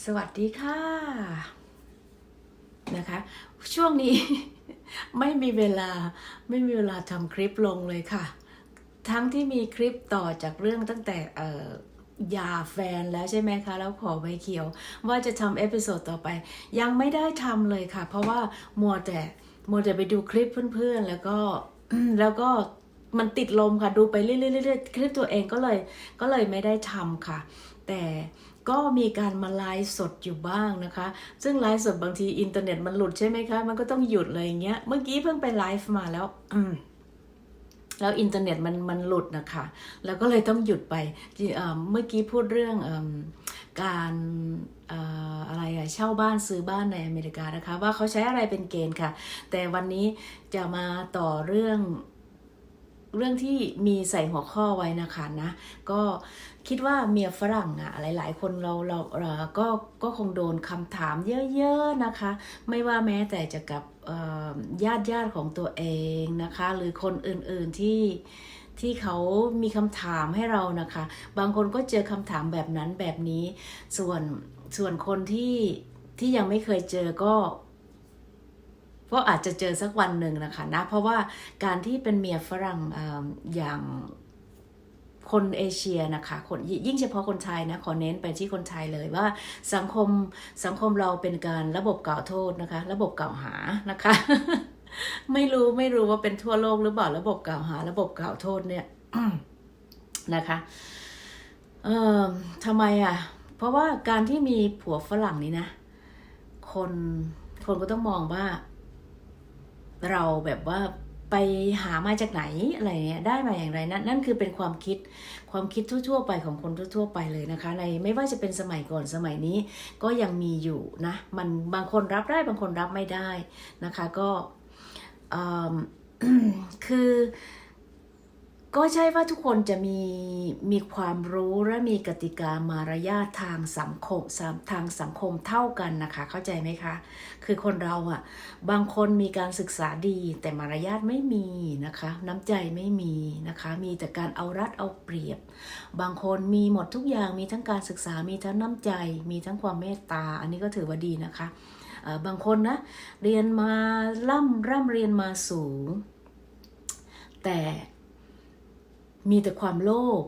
สวัสดีค่ะ นะคะ ช่วงนี้ ไม่มีเวลาไม่มีเวลาทำคลิปลงเลยค่ะ ทั้งที่มีคลิปต่อจากเรื่องตั้งแต่เออยาแฟนแล้วใช่ไหมคะ แล้วขอใบเขียว ว่าจะทำเอพิโซดต่อไป ยังไม่ได้ทำเลยค่ะ เพราะว่ามัวแต่มัวแต่ไปดูคลิปเพื่อนๆ แล้วก็แล้วก็มันติดลมค่ะ ดูไปเรื่อยๆคลิปตัวเองก็เลยก็เลยไม่ได้ทำค่ะ แต่ ก็มีการมาไลฟ์สดอยู่บ้างนะคะ ซึ่งไลฟ์สดบางทีอินเทอร์เน็ตมันหลุดใช่ไหมคะ มันก็ต้องหยุดเลยอย่างเงี้ย เมื่อกี้เพิ่งไปไลฟ์มาแล้วอืมแล้วอินเทอร์เน็ตมันมันหลุดนะคะ แล้วก็เลยต้องหยุดไป เมื่อกี้พูดเรื่องอการอะไรอะเช่าบ้านซื้อบ้านในอเมริกานะคะ ว่าเขาใช้อะไรเป็นเกณฑ์ค่ะ แต่วันนี้จะมาต่อเรื่อง เรื่องที่มีใส่หัวข้อไว้นะคะนะ ก็คิดว่าเมียฝรั่งอะหลาย ๆ คนเราเราเราก็ก็คงโดนคำถามเยอะๆนะคะ ไม่ว่าแม้แต่จะกับญาติญาติของตัวเองนะคะ หรือคนอื่นๆที่ที่เขามีคำถามให้เรานะคะ บางคนก็เจอคำถามแบบนั้นแบบนี้ ส่วนส่วนคนที่ที่ยังไม่เคยเจอก็ ก็อาจจะเจอสักวันหนึ่งนะคะนะ เพราะว่าการที่เป็นเมียฝรั่งออย่างคนเอเชียนะคะคนยิ่งเฉพาะคนไทยนะขอเน้นไปที่คนไทยเลยว่าสังคมสังคมเราเป็นการระบบกล่าวโทษนะคะ ระบบกล่าวหานะคะ ไม่รู้ไม่รู้ว่าเป็นทั่วโลกหรือเปล่าระบบกล่าวหา ระบบกล่าวโทษเนี่ยนะคะเอ่อทำไมอะ เพราะว่าการที่มีผัวฝรั่งนี่นะ คนคนก็ต้องมองว่า เราแบบว่าไปหามาจากไหนอะไรเนี่ยได้มาอย่างไรนั่นนั่นคือเป็นความคิดความคิดทั่ว ๆ ไปของคนทั่ว ๆ ไปเลยนะคะ ในไม่ว่าจะเป็นสมัยก่อนสมัยนี้ก็ยังมีอยู่นะมันบางคนรับได้บางคนรับไม่ได้นะคะก็เอิ่มคือ ก็ใช่ว่าทุกคนจะมีมีความรู้และมีกติกามารยาททางสังคมทางสังคมเท่ากันนะคะ เข้าใจไหมคะ คือคนเราอะ่ะบางคนมีการศึกษาดี แต่มารยาทไม่มีนะคะ น้ำใจไม่มีนะคะ มีแต่การเอารัดเอาเปรียบ บางคนมีหมดทุกอย่างมีทั้งการศึกษามีทั้งน้ำใจ มีทั้งความเมตตา อันนี้ก็ถือว่าดีนะคะบางคนนะเรียนมาล่ำร่ำเรียนมาสูง แต่ มีแต่ความโลภ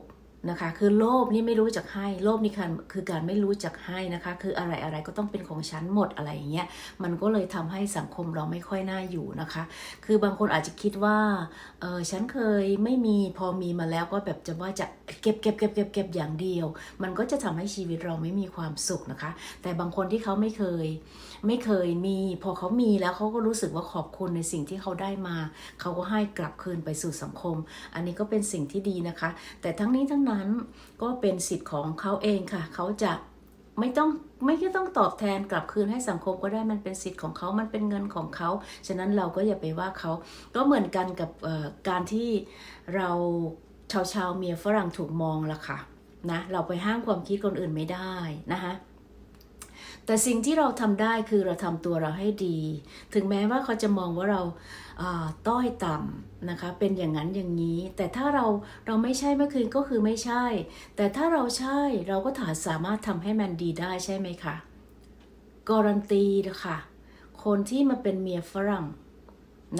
นะคะ คือโลภนี่ไม่รู้จักให้ โลภนี่คือคือการไม่รู้จักให้นะคะ คืออะไรอะไรก็ต้องเป็นของฉันหมดอะไรอย่างเงี้ย มันก็เลยทำให้สังคมเราไม่ค่อยน่าอยู่นะคะ คือบางคนอาจจะคิดว่า เออฉันเคยไม่มีพอมีมาแล้วก็แบบจะว่าจะเก็บเก็บเก็บเก็บเก็บอย่างเดียว มันก็จะทำให้ชีวิตเราไม่มีความสุขนะคะ แต่บางคนที่เขาไม่เคย ไม่เคยมี พอเขามีแล้วเขาก็รู้สึกว่าขอบคุณในสิ่งที่เขาได้มา เขาก็ให้กลับคืนไปสู่สังคม อันนี้ก็เป็นสิ่งที่ดีนะคะ แต่ทั้งนี้ทั้งนั้นก็เป็นสิทธิ์ของเขาเองค่ะ เขาจะไม่ต้องไม่ต้องตอบแทนกลับคืนให้สังคมก็ได้มันเป็นสิทธิ์ของเขา มันเป็นเงินของเขา ฉะนั้นเราก็อย่าไปว่าเขา ก็เหมือนกันกับการที่เราชาวชาวเมียฝรั่งถูกมองละค่ะนะ เราไปห้ามความคิดคนอื่นไม่ได้นะคะ แต่สิ่งที่เราทำได้คือเราทำตัวเราให้ดี ถึงแม้ว่าเขาจะมองว่าเราอ่าต้อยต่ำนะคะ เป็นอย่างนั้นอย่างนี้ แต่ถ้าเราเราไม่ใช่เมื่อคืนก็คือไม่ใช่ แต่ถ้าเราใช่เราก็ถาสามารถทำให้มันดีได้ใช่ไหมคะการันตีนะคะคนที่มาเป็นเมียฝรั่ง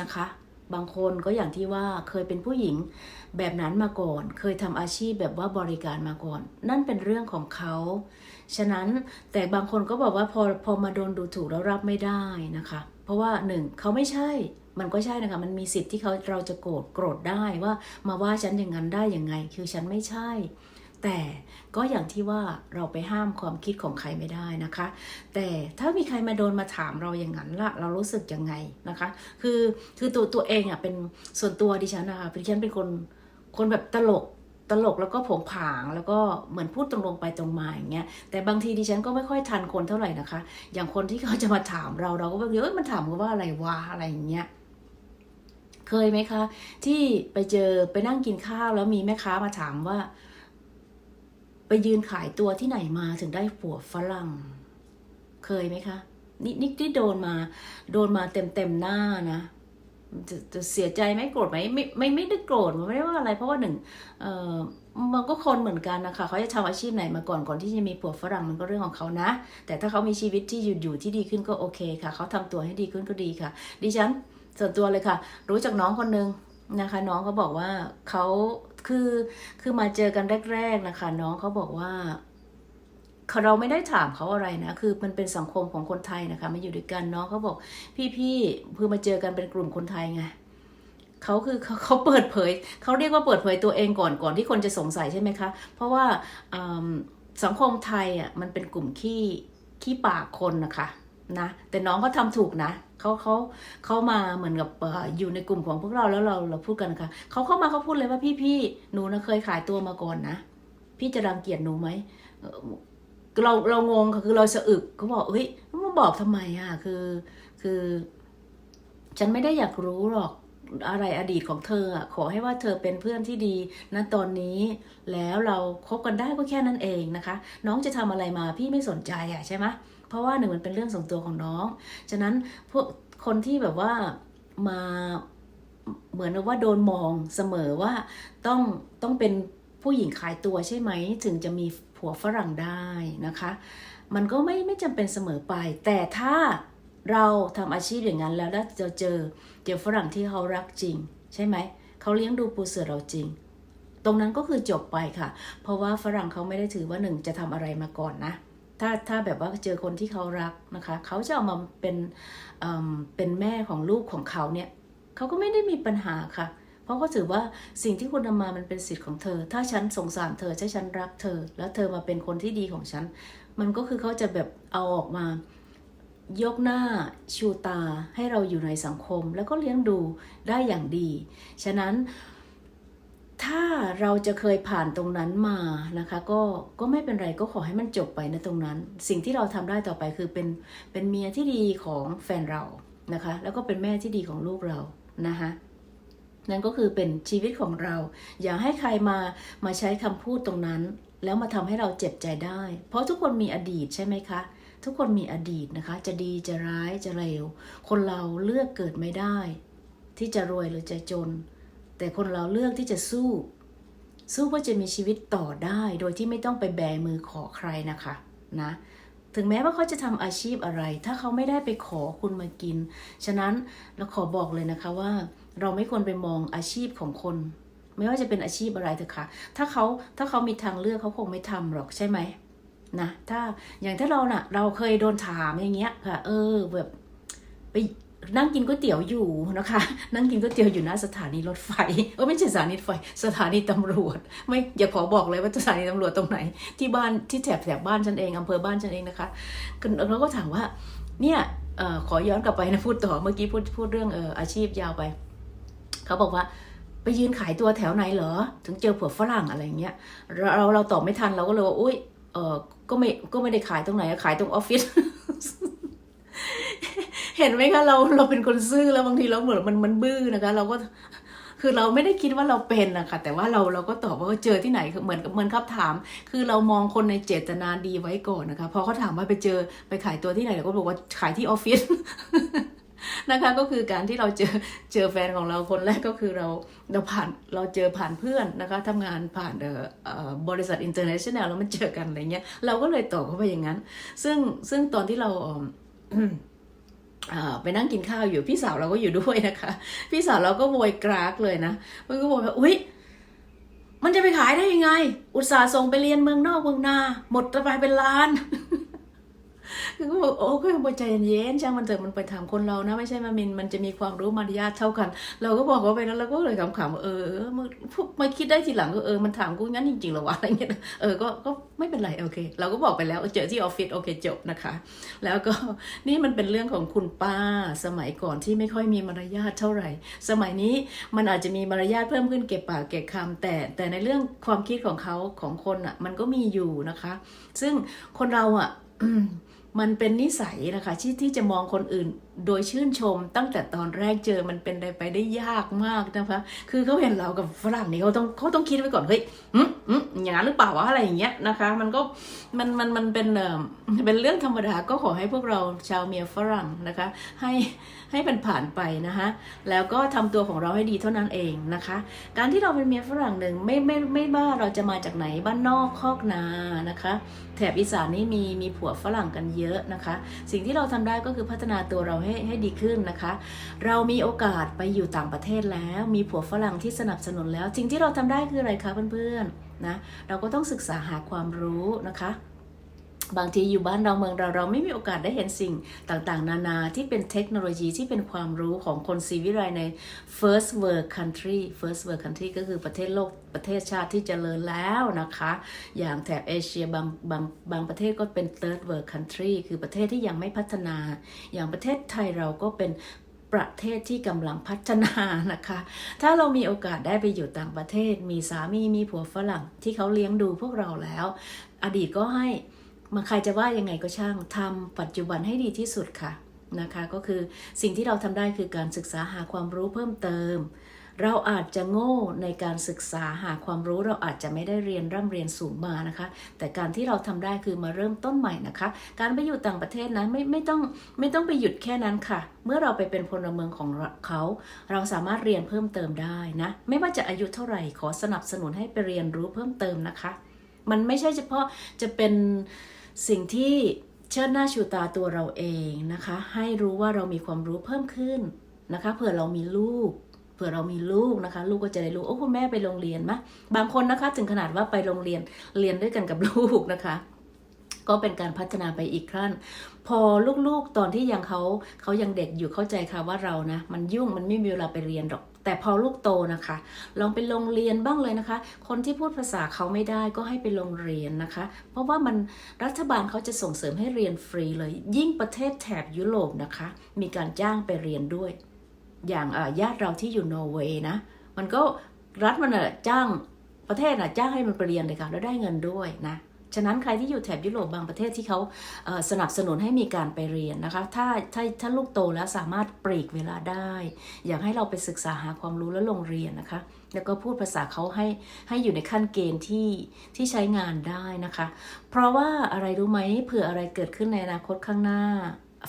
นะคะ บางคนก็อย่างที่ว่าเคยเป็นผู้หญิงแบบนั้นมาก่อน เคยทำอาชีพแบบว่าบริการมาก่อน นั่นเป็นเรื่องของเขา ฉะนั้นแต่บางคนก็บอกว่าพอพอมาโดนดูถูกแล้วรับไม่ได้นะคะ เพราะว่าหนึ่งเขาไม่ใช่ มันก็ใช่นะคะ มันมีสิทธิ์ที่เขาเราจะโกรธโกรธได้ว่ามาว่าฉันอย่างนั้นได้ยังไง คือฉันไม่ใช่ แต่ก็อย่างที่ว่าเราไปห้ามความคิดของใครไม่ได้นะคะ แต่ถ้ามีใครมาโดนมาถามเราอย่างนั้นละเรารู้สึกยังไงนะคะ คือคือตัวตัวเองอะเป็นส่วนตัวดิฉันนะคะดิฉันเป็นคนคนแบบตลกตลกแล้วก็ผงผางแล้วก็เหมือนพูดตรงๆไปตรงมาอย่างเงี้ยแต่บางทีดิฉันก็ไม่ค่อยทันคนเท่าไหร่นะคะ อย่างคนที่เขาจะมาถามเราเราก็แบบเอ้ยมันถามกันว่าอะไรวะอะไรอย่างเงี้ยเคยไหมคะ ที่ไปเจอไปนั่งกินข้าวแล้วมีแม่ค้ามาถามว่า ไปยืนขายตัวที่ไหนมาถึงได้ผัวฝรั่ง เคยไหมคะนี่นี่ที่โดนมา โดนมาเต็มเต็มหน้านะจะจะเสียใจไหมโกรธไหมไม่ไม่ไม่ได้โกรธมันไม่ได้ว่าอะไร เพราะว่าหนึ่งเออมันก็คนเหมือนกันนะคะเขาจะทำอาชีพไหนมาก่อนก่อนที่จะมีผัวฝรั่งมันก็เรื่องของเขานะ แต่ถ้าเขามีชีวิตที่อยู่อยู่ที่ดีขึ้นก็โอเคค่ะ เขาทำตัวให้ดีขึ้นก็ดีค่ะ ดิฉันส่วนตัวเลยค่ะ รู้จักน้องคนนึงนะคะ น้องเขาบอกว่าเขา คือคือมาเจอกันแรก ๆนะคะ น้องเขาบอกว่าเราไม่ได้ถามเขาอะไรนะ คือมันเป็นสังคมของคนไทยนะคะมาอยู่ด้วยกันน้องเขาบอกพี่ๆคือมาเจอกันเป็นกลุ่มคนไทยไงเขาคือเขาเขาเปิดเผยเขาเรียกว่าเปิดเผยตัวเองก่อนก่อนที่คนจะสงสัยใช่ไหมคะ เพราะว่าสังคมไทยอะมันเป็นกลุ่มขี้ขี้ปากคนนะคะ นะแต่น้องเขาทำถูกนะเขาเขาเขามาเหมือนกับอยู่ในกลุ่มของพวกเราแล้วเราเราพูดกันนะคะเขาเข้ามาเขาพูดเลยว่าพี่ๆหนูนะเคยขายตัวมาก่อนนะพี่จะรังเกียจหนูไหมเราเรางงค่ะคือเราสะอึกเขาบอกเฮ้ยมาบอกทำไมอะคือคือ ฉันไม่ได้อยากรู้หรอกอะไรอดีตของเธออะขอให้ว่าเธอเป็นเพื่อนที่ดีณตอนนี้ แล้วเราคบกันได้ก็แค่นั้นเองนะคะ น้องจะทำอะไรมาพี่ไม่สนใจอะใช่ไหม ราะว่าหนึ่งมันเป็นเรื่องส่วนตัวของน้อง ฉะนั้นพวกคนที่แบบว่ามาเหมือนว่าโดนมองเสมอว่าต้องต้องเป็นผู้หญิงขายตัวใช่ไหม ถึงจะมีผัวฝรั่งได้นะคะ มันก็ไม่ไม่จำเป็นเสมอไป แต่ถ้าเราทำอาชีพอย่างนั้นแล้วแล้วจะเจอเจอฝรั่งที่เขารักจริง ใช่ไหมเขาเลี้ยงดูปูเสือเราจริง ตรงนั้นก็คือจบไปค่ะ เพราะว่าฝรั่งเขาไม่ได้ถือว่าหนึ่งจะทำอะไรมาก่อนนะ ถ้าถ้าแบบว่าเจอคนที่เขารักนะคะ เขาจะเอามาเป็นเอิ่มเป็นแม่ของลูกของเขาเนี่ยเขาก็ไม่ได้มีปัญหาค่ะ เพราะเขาถือว่าสิ่งที่คุณทำมามันเป็นสิทธิ์ของเธอ ถ้าฉันสงสารเธอถ้าฉันรักเธอ แล้วเธอมาเป็นคนที่ดีของฉัน มันก็คือเขาจะแบบเอาออกมายกหน้าชูตาให้เราอยู่ในสังคม แล้วก็เลี้ยงดูได้อย่างดี ฉะนั้น ถ้าเราจะเคยผ่านตรงนั้นมานะคะก็ก็ไม่เป็นไรก็ขอให้มันจบไปนะตรงนั้น สิ่งที่เราทำได้ต่อไปคือเป็นเป็นเมียที่ดีของแฟนเรานะคะ แล้วก็เป็นแม่ที่ดีของลูกเรานะคะนั่นก็คือเป็นชีวิตของเรา อย่าให้ใครมามาใช้คำพูดตรงนั้น แล้วมาทำให้เราเจ็บใจได้ เพราะทุกคนมีอดีตใช่ไหมคะ ทุกคนมีอดีตนะคะ จะดีจะร้ายจะเลวคนเราเลือกเกิดไม่ได้ ที่จะรวยหรือจะจน แต่คนเราเลือกที่จะสู้ สู้เพื่อจะมีชีวิตต่อได้โดยที่ไม่ต้องไปแบมือขอใครนะคะนะถึงแม้ว่าเขาจะทำอาชีพอะไร ถ้าเขาไม่ได้ไปขอคุณมากิน ฉะนั้นเราขอบอกเลยนะคะว่า เราไม่ควรไปมองอาชีพของคน ไม่ว่าจะเป็นอาชีพอะไรเถอะค่ะ ถ้าเขาถ้าเขามีทางเลือกเขาคงไม่ทำหรอกใช่ไหมนะถ้าอย่างถ้าเราน่ะ เราเคยโดนถามอย่างเงี้ยค่ะ เออแบบไป นั่งกินก๋วยเตี๋ยวอยู่นะคะ นั่งกินก๋วยเตี๋ยวอยู่หน้าสถานีรถไฟเออไม่ใช่สถานีรถไฟ สถานีตำรวจ ไม่อย่าขอบอกเลยว่าสถานีตำรวจตรงไหน ที่บ้านที่แถบแถบบ้านฉันเองอำเภอบ้านฉันเองนะคะเราก็ถามว่าเนี่ยออขอย้อนกลับไปนะพูดต่อเมื่อกี้พูดพูดเรื่องเอออาชีพยาวไป เขาบอกว่าไปยืนขายตัวแถวไหนเหรอ ถึงเจอผัวฝรั่งอะไรเงี้ยเราเราเราตอบไม่ทันเราก็เลยว่าอุ้ยเออก็ไม่ก็ไม่ได้ขายตรงไหนขายตรงออฟฟิศ เห็นไหมคะเราเราเป็นคนซื่อแล้วบางทีเราเหมือนมันมันบื้อนะคะ เราก็คือเราไม่ได้คิดว่าเราเป็นนะคะแต่ว่าเราเราก็ตอบว่าเจอที่ไหนเหมือนเหมือนครับถาม คือเรามองคนในเจตนาดีไว้ก่อนนะคะพอเขาถามว่าไปเจอไปขายตัวที่ไหนเราก็บอกว่าขายที่ออฟฟิศนะคะก็คือการที่เราเจอเจอแฟนของเราคนแรกก็คือเราเราผ่านเราเจอผ่านเพื่อนนะคะทำงานผ่านเอ่อบริษัทอินเตอร์เนชั่นแนลแล้วมันเจอกันอะไรเงี้ยเราก็เลยตอบเขาไปอย่างนั้น ซึ่งซึ่งตอนที่เรา ไปนั่งกินข้าวอยู่พี่สาวเราก็อยู่ด้วยนะคะ พี่สาวเราก็โวยกรากเลยนะมันก็โวยว่าอุ้ยมันจะไปขายได้ยังไง อุตส่าห์ส่งไปเรียนเมืองนอกเมืองนา หมดไปเป็นล้าน คือก็บอกโอ้ก็ใจเย็นๆช่างมันเถอะมันไปถามคนเรานะไม่ใช่มามินมันจะมีความรู้มารยาทเท่ากัน เราก็บอกว่าไปแล้วเราก็เลยขำๆว่าเออมันมาคิดได้ทีหลังก็เออมันถามกูงั้นจริงๆหรอวะอะไรเงี้ยเออก็ก็ไม่เป็นไรโอเค เราก็บอกไปแล้วเจอที่ออฟฟิศโอเคจบนะคะ แล้วก็นี่มันเป็นเรื่องของคุณป้าสมัยก่อนที่ไม่ค่อยมีมารยาทเท่าไหร่ สมัยนี้มันอาจจะมีมารยาทเพิ่มขึ้นเก็บปากเก็บคำแต่แต่ในเรื่องความคิดของเขาของคนอะ มันก็มีอยู่นะคะ ซึ่งคนเราอะ มันเป็นนิสัยนะคะที่ที่จะมองคนอื่นโดยชื่นชมตั้งแต่ตอนแรกเจอมันเป็นไปได้ยากมากนะคะ คือเขาเห็นเรากับฝรั่งนี่เขาต้องเขาต้องคิดไว้ก่อนเฮ้ยอืมอืมอย่างนั้นหรือเปล่าวะอะไรอย่างเงี้ยนะคะ มันก็มันมันมันเป็นเอ่อเป็นเรื่องธรรมดาก็ขอให้พวกเราชาวเมียฝรั่งนะคะ ให้ให้มันผ่านไปนะคะแล้วก็ทำตัวของเราให้ดีเท่านั้นเองนะคะ การที่เราเป็นเมียฝรั่งหนึ่งไม่ไม่ไม่ว่าเราจะมาจากไหนบ้านนอกคอกนานะคะ แถบอีสานนี่มีมีผัวฝรั่งกันเยอะนะคะ สิ่งที่เราทำได้ก็คือพัฒนาตัวเราให้ให้ดีขึ้นนะคะ เรามีโอกาสไปอยู่ต่างประเทศแล้ว มีผัวฝรั่งที่สนับสนุนแล้วสิ่งที่เราทำได้คืออะไรคะเพื่อนๆนะเราก็ต้องศึกษาหาความรู้นะคะ บางทีอยู่บ้านเราเมืองเราเราไม่มีโอกาสได้เห็นสิ่งต่างๆ นานาที่เป็นเทคโนโลยีที่เป็นความรู้ของคนซีวิไลใน first world country first world country ก็คือประเทศโลกประเทศชาติที่เจริญแล้วนะคะ อย่างแถบเอเชียบางบางบางประเทศก็เป็น third world country คือประเทศที่ยังไม่พัฒนา อย่างประเทศไทยเราก็เป็นประเทศที่กำลังพัฒนานะคะ ถ้าเรามีโอกาสได้ไปอยู่ต่างประเทศ มีสามีมีผัวฝรั่งที่เขาเลี้ยงดูพวกเราแล้ว อดีตก็ให้ มาใครจะว่ายังไงก็ช่างทำปัจจุบันให้ดีที่สุดค่ะนะคะ ก็คือสิ่งที่เราทำได้คือการศึกษาหาความรู้เพิ่มเติม เราอาจจะโง่ในการศึกษาหาความรู้เราอาจจะไม่ได้เรียนร่ำเรียนสูงมานะคะ แต่การที่เราทำได้คือมาเริ่มต้นใหม่นะคะ การไปอยู่ต่างประเทศนะไม่ไม่ต้องไม่ต้องไปหยุดแค่นั้นค่ะ เมื่อเราไปเป็นพลเมืองของเขา เราสามารถเรียนเพิ่มเติมได้นะ ไม่ว่าจะอายุเท่าไหร่ขอสนับสนุนให้ไปเรียนรู้เพิ่มเติมนะคะ มันไม่ใช่เฉพาะจะเป็นสิ่งที่เชิดหน้าชูตาตัวเราเองนะคะ ให้รู้ว่าเรามีความรู้เพิ่มขึ้นนะคะเผื่อเรามีลูกเผื่อเรามีลูกนะคะ ลูกก็จะได้รู้โอ้คุณแม่ไปโรงเรียนมะบางคนนะคะ ถึงขนาดว่าไปโรงเรียนเรียนด้วยกันกับลูกนะคะ ก็เป็นการพัฒนาไปอีกขั้น พอลูกๆตอนที่ยังเขาเขายังเด็กอยู่เข้าใจค่ะว่าเรานะ มันยุ่งมันไม่มีเวลาไปเรียนหรอก แต่พอลูกโตนะคะ ลองไปโรงเรียนบ้างเลยนะคะ คนที่พูดภาษาเขาไม่ได้ก็ให้ไปโรงเรียนนะคะ เพราะว่ามันรัฐบาลเขาจะส่งเสริมให้เรียนฟรีเลย ยิ่งประเทศแถบยุโรปนะคะ มีการจ้างไปเรียนด้วย อย่างญาติเราที่อยู่นอร์เวย์นะ มันก็รัฐมันจ้างประเทศอะจ้างให้มันไปเรียนเลยค่ะแล้วได้เงินด้วยนะ ฉะนั้นใครที่อยู่แถบยุโรปบางประเทศที่เขาสนับสนุนให้มีการไปเรียนนะคะ ถ้าถ้าถ้าลูกโตแล้วสามารถปลีกเวลาได้ อยากให้เราไปศึกษาหาความรู้แล้วลงเรียนนะคะ แล้วก็พูดภาษาเขาให้ให้อยู่ในขั้นเกณฑ์ที่ที่ใช้งานได้นะคะ เพราะว่าอะไรรู้ไหมเผื่ออะไรเกิดขึ้นในอนาคตข้างหน้า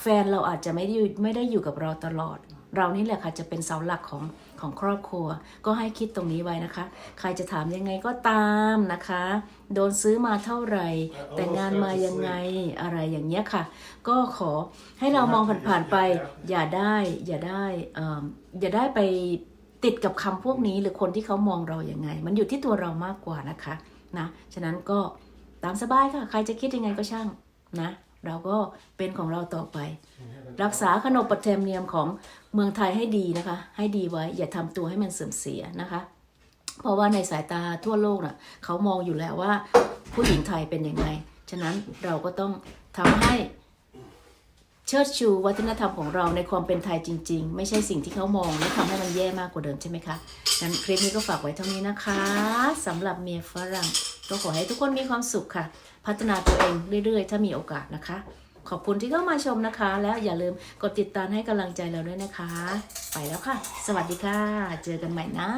แฟนเราอาจจะไม่ได้อยู่ไม่ได้อยู่กับเราตลอด เรานี่แหละค่ะจะเป็นเสาหลักของ ของครอบครัว ก็ให้คิดตรงนี้ไว้นะคะ ใครจะถามยังไงก็ตามนะคะ โดนซื้อมาเท่าไหร่ แต่งงานมายังไงอะไรอย่างเงี้ยค่ะ ก็ขอให้เรามองผ่านๆไป อย่าได้อย่าได้เอิ่มอย่าได้ไปติดกับคำพวกนี้หรือคนที่เขามองเราอย่างไง มันอยู่ที่ตัวเรามากกว่านะคะนะฉะนั้นก็ตามสบายค่ะ ใครจะคิดยังไงก็ช่างนะ เราก็เป็นของเราต่อไป รักษาขนบประเพณีเนียมของเมืองไทยให้ดีนะคะ ให้ดีไว้ อย่าทำตัวให้มันเสื่อมเสียนะคะ เพราะว่าในสายตาทั่วโลกน่ะเขามองอยู่แล้วว่าผู้หญิงไทยเป็นยังไง ฉะนั้นเราก็ต้องทำให้เชิดชูวัฒนธรรมของเราในความเป็นไทยจริง ๆ ไม่ใช่สิ่งที่เขามองและทำให้มันแย่มากกว่าเดิมใช่ไหมคะงั้นคลิปนี้ก็ฝากไว้เท่านี้นะคะสำหรับเมียฝรั่ง ก็ขอให้ทุกคนมีความสุขค่ะ พัฒนาตัวเองเรื่อย ๆ ถ้ามีโอกาสนะคะ ขอบคุณที่เข้ามาชมนะคะ แล้วอย่าลืมกดติดตามให้กำลังใจเราด้วยนะคะ ไปแล้วค่ะ สวัสดีค่ะ เจอกันใหม่นะ